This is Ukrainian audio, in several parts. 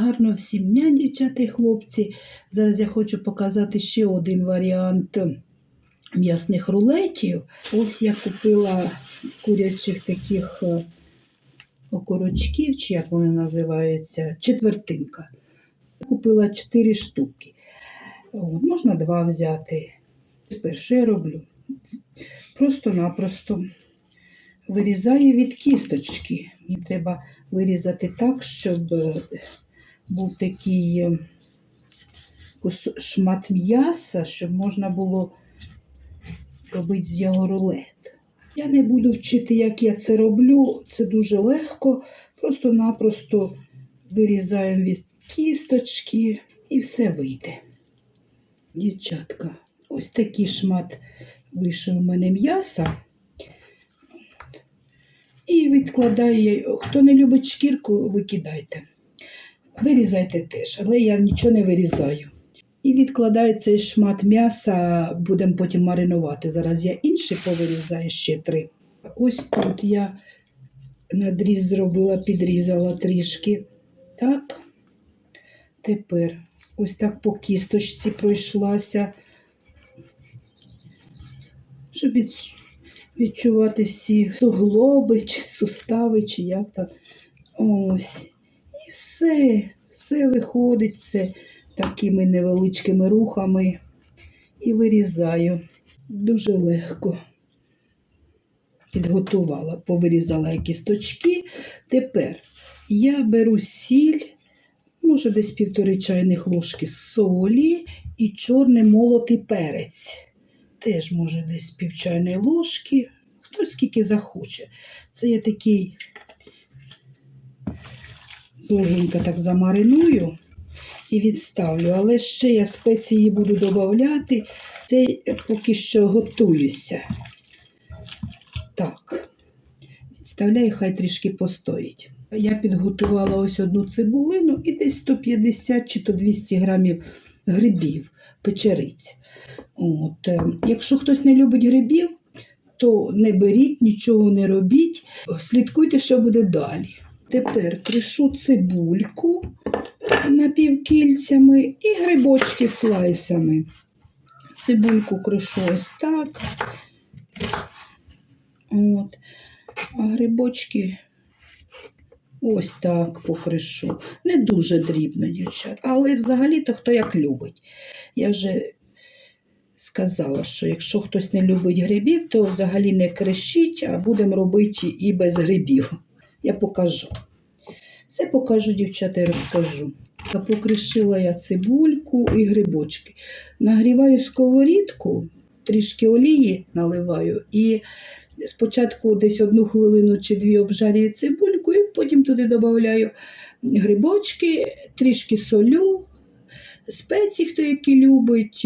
Гарно всім дня, дівчата і хлопці. Зараз я хочу показати ще один варіант м'ясних рулетів. Ось я купила курячих таких е, окорочків, чи як вони називаються, четвертинка. Купила 4 штуки. От, можна два взяти. Тепер що я роблю? Просто-напросто вирізаю від кісточки. Мені треба вирізати так, щоб е, був такий е, шмат м'яса, щоб можна було робити з його рулет. Я не буду вчити, як я це роблю. Це дуже легко. Просто-напросто вирізаємо від кісточки і все вийде. Дівчатка, ось такий шмат вийшов у мене м'яса. І відкладаю. Хто не любить шкірку, викидайте. Вирізайте теж, але я нічого не вирізаю. І відкладаю цей шмат м'яса, будемо потім маринувати. Зараз я інший повирізаю ще три. Ось тут я надріз зробила, підрізала трішки. Так. Тепер ось так по кісточці пройшлася, щоб відчувати всі суглоби, чи сустави, чи як там. Ось. Все, все виходить, все такими невеличкими рухами. І вирізаю. Дуже легко. Підготувала, повирізала я кісточки. Тепер я беру сіль, може десь півтори чайних ложки солі і чорний молотий перець. Теж може десь пів чайної ложки, хто скільки захоче. Це я такий злегенько так замариную і відставлю. Але ще я спеції буду додавати. Це поки що готуюся. Так, відставляю, хай трішки постоїть. Я підготувала ось одну цибулину і десь 150 чи то 200 грамів грибів, печериць. От, е, якщо хтось не любить грибів, то не беріть, нічого не робіть, слідкуйте, що буде далі. Тепер кришу цибульку напівкільцями і грибочки слайсами. Цибульку кришу ось так. От. А грибочки ось так покришу. Не дуже дрібно, дівчат, але взагалі-то хто як любить. Я вже сказала, що якщо хтось не любить грибів, то взагалі не кришіть, а будемо робити і без грибів. Я покажу. Все покажу, дівчата, і розкажу. Та Покришила я цибульку і грибочки. Нагріваю сковорідку, трішки олії наливаю і спочатку десь одну хвилину чи дві обжарюю цибульку, і потім туди додаю грибочки, трішки солю, спеції, хто які любить.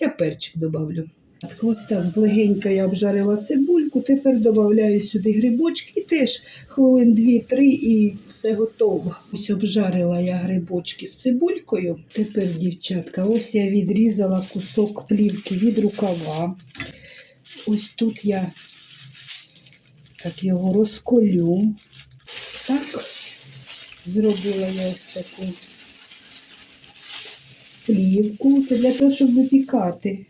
Я перчик додавлю. Ось так злегенько я обжарила цибульку, тепер додаю сюди грибочки, і теж хвилин 2-3 і все готово. Ось обжарила я грибочки з цибулькою. Тепер, дівчатка, ось я відрізала кусок плівки від рукава. Ось тут я так його розколю. Так, зробила я ось таку плівку. Це для того, щоб випікати.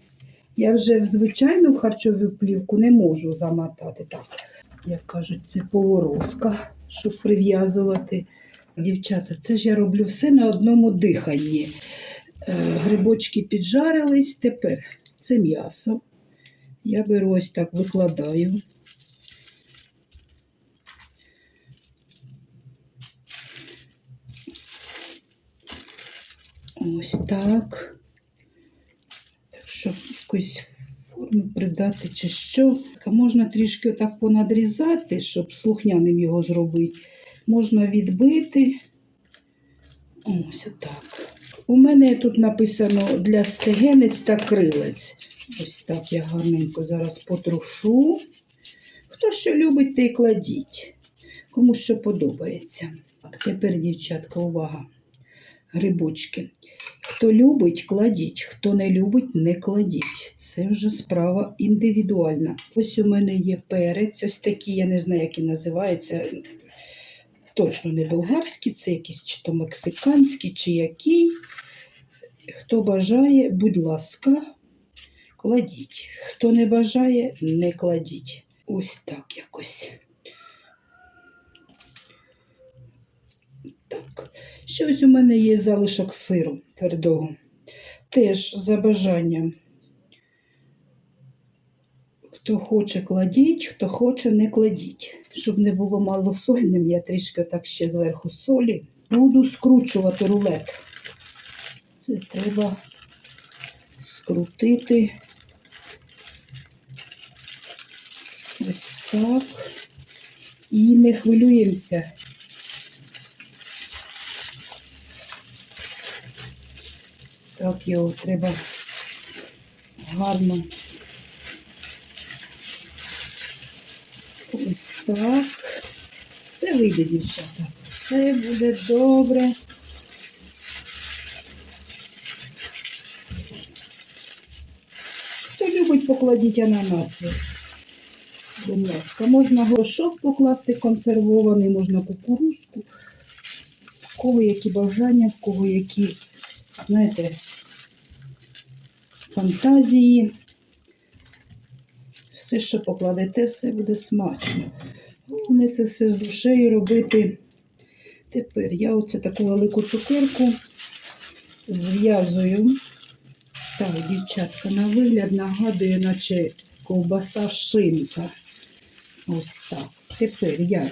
Я вже в звичайну харчову плівку не можу замотати. Так, як кажуть, це поворозка, щоб прив'язувати. Дівчата, це ж я роблю все на одному диханні. Е, Грибочки піджарились, тепер це м'ясо. Я беру ось так, викладаю. Ось так. Щоб якусь форму придати чи що. Можна трішки отак понадрізати, щоб слухняним його зробити. Можна відбити. Ось отак. У мене тут написано для стегенець та крилець. Ось так я гарненько зараз потрушу. Хто що любить, той кладіть. Кому що подобається. Так, тепер, дівчатка, увага. Грибочки. Хто любить, кладіть. Хто не любить, не кладіть. Це вже справа індивідуальна. Ось у мене є перець, ось такий, я не знаю, як він називається. точно не болгарський, це якийсь чи то мексиканський, чи який. Хто бажає, будь ласка, кладіть. Хто не бажає, не кладіть. Ось так якось. Так. Ще ось у мене є залишок сиру твердого. Теж за бажанням. Хто хоче, кладіть, хто хоче, не кладіть. Щоб не було малосольним, я трішки так ще зверху солі. Буду скручувати рулет. Це треба скрутити. Ось так. І не хвилюємося. Так його треба гарно. Ось так. Все вийде, дівчата. Все буде добре. Хто любить, покладіть ананаси. Будь ласка, можна горшок покласти консервований, можна кукурузку. В кого які бажання, в кого які, знаєте, фантазії. Все, що покладете, все буде смачно. Головне це все з душею робити. Тепер я оце таку велику цукерку зв'язую. Так, дівчатка, на вигляд нагадує, наче ковбаса шинка. Ось так. Тепер я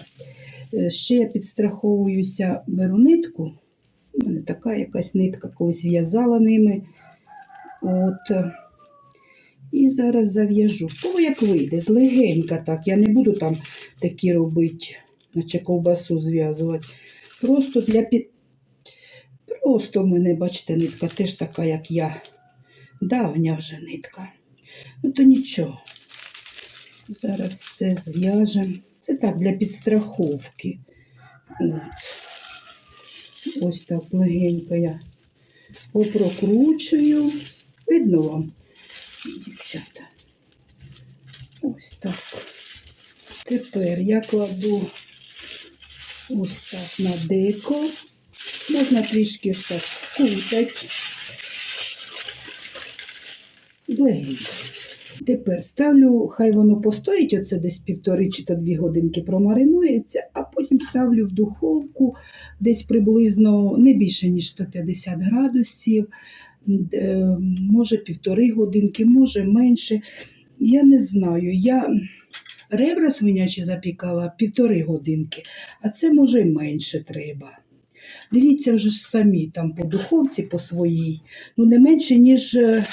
е, ще я підстраховуюся, беру нитку. У мене така якась нитка, колись в'язала ними. От. І зараз зав'яжу. Кого як вийде, злегенька так. Я не буду там такі робити, наче ковбасу зв'язувати. Просто для під. Просто в мене, бачите, нитка теж така, як я. Давня вже нитка. Ну то нічого. Зараз все зв'яжемо. Це так для підстраховки. От. Ось так легенько я попрокручую. Видно вам, дівчата. Ось так. Тепер я кладу ось так на деко. Можна трішки так скутати. Легенько. Тепер ставлю, хай воно постоїть, оце десь півтори чи то дві годинки промаринується, а потім ставлю в духовку десь приблизно не більше, ніж 150 градусів, може півтори годинки, може менше. Я не знаю. Я ребра свинячі запікала півтори годинки, а це може менше треба. Дивіться вже ж самі там по духовці по своїй, ну не менше, ніж е,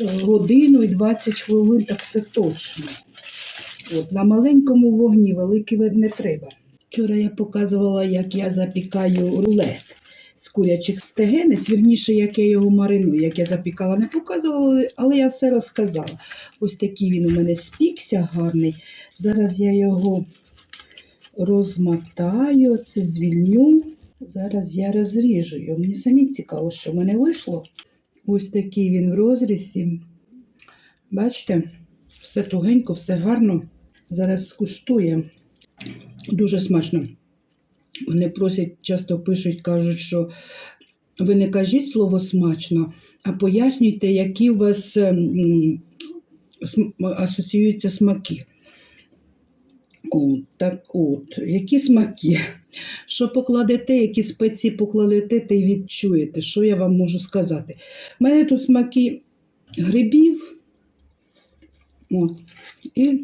годину і 20 хвилин, так це точно. От, на маленькому вогні великий не треба. Вчора я показувала, як я запікаю рулет з курячих стегенець, вірніше, як я його мариную, як я запікала, не показувала, але я все розказала. Ось такий він у мене спікся гарний. Зараз я його розмотаю, це звільню. Зараз я розріжу його. Мені самі цікаво, що в мене вийшло. Ось такий він в розрізі. Бачите, все тугенько, все гарно. Зараз скуштує. Дуже смачно. Вони просять, часто пишуть, кажуть, що ви не кажіть слово смачно, а пояснюйте, які у вас ем, асоціюються смаки. От, так от, які смаки? Що покладете, які спеції покладете, те й відчуєте, що я вам можу сказати. У мене тут смаки грибів от, і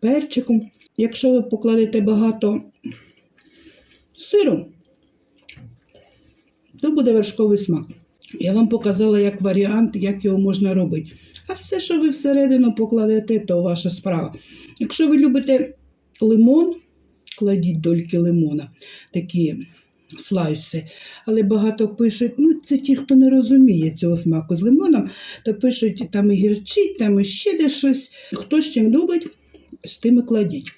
перчиком. Якщо ви покладете багато сиру, то буде вершковий смак. Я вам показала як варіант, як його можна робити. А все, що ви всередину покладете, то ваша справа. Якщо ви любите лимон, кладіть дольки лимона, такі слайси. Але багато пишуть, ну це ті, хто не розуміє цього смаку з лимоном, то пишуть там і гірчить, там і ще де щось. Хто з чим любить, з тим і кладіть.